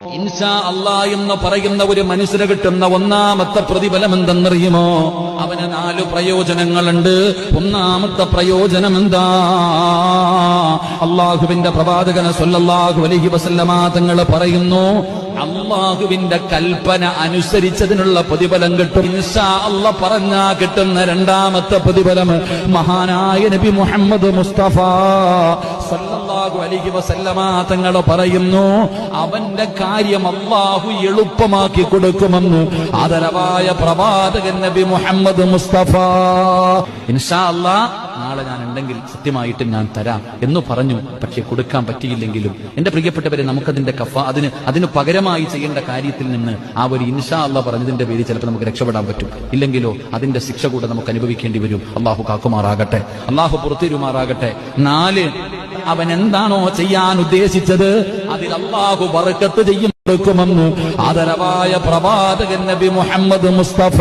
ഇൻഷാ അല്ലാ എന്ന് പറയുന്ന ഒരു മനുഷ്യന് കിട്ടുന്ന ഒന്നാമത്തെ പ്രതിഫലം എന്തെന്നറിയുമോ അവന് നാല് പ്രയോജനങ്ങളുണ്ട്. ഒന്നാമത്തെ പ്രയോജനം എന്താ അള്ളാഹുവിന്റെ പ്രവാചകന സൊല്ലാഹു അലഹി വസല്ലമ തങ്ങൾ പറയുന്നു അള്ളാഹുവിന്റെ കൽപ്പന അനുസരിച്ചതിനുള്ള പ്രതിഫലം കിട്ടും. ഇൻഷാ അല്ല പറഞ്ഞാ കിട്ടുന്ന രണ്ടാമത്തെ പ്രതിഫലം മഹാനായ നബി മുഹമ്മദ് മുസ്തഫ സല്ലല്ലാഹു അലൈഹി വസല്ലമ തങ്ങൾ പറയുന്നു അവന്റെ കാര്യം അല്ലാഹു എളുപ്പമാക്കി കൊടുക്കുമെന്ന്. ആദരവായ പ്രവാചകൻ നബി മുഹമ്മദ് മുസ്തഫ. ഇൻഷാ അല്ലാ നാളെ ഞാൻ ഉണ്ടെങ്കിൽ സത്യമായിട്ടും ഞാൻ തരാം എന്ന് പറഞ്ഞു. പക്ഷെ കൊടുക്കാൻ പറ്റിയില്ലെങ്കിലും എന്റെ പ്രിയപ്പെട്ടവരെ നമുക്കതിന്റെ കഫ അതിന് അതിന് പകരമായി ചെയ്യേണ്ട കാര്യത്തിൽ നിന്ന് ആ ഒരു ഇൻഷാ അല്ല പറഞ്ഞതിന്റെ പേരിൽ ചിലപ്പോൾ നമുക്ക് രക്ഷപ്പെടാൻ പറ്റും. ഇല്ലെങ്കിലോ അതിന്റെ ശിക്ഷ കൂടെ നമുക്ക് അനുഭവിക്കേണ്ടി വരും. അള്ളാഹു കാക്കുമാറാകട്ടെ. അള്ളാഹു പുറത്തിരുമാറാകട്ടെ നാല് അവൻ എന്താണോ ചെയ്യാൻ ഉദ്ദേശിച്ചത്? അതിൽ അള്ളാഹു ബർക്കത്ത് ചെയ്യും കൊടുക്കുമെന്ന്. ആദരവായ പ്രവാചകൻ നബി മുഹമ്മദ് മുസ്തഫ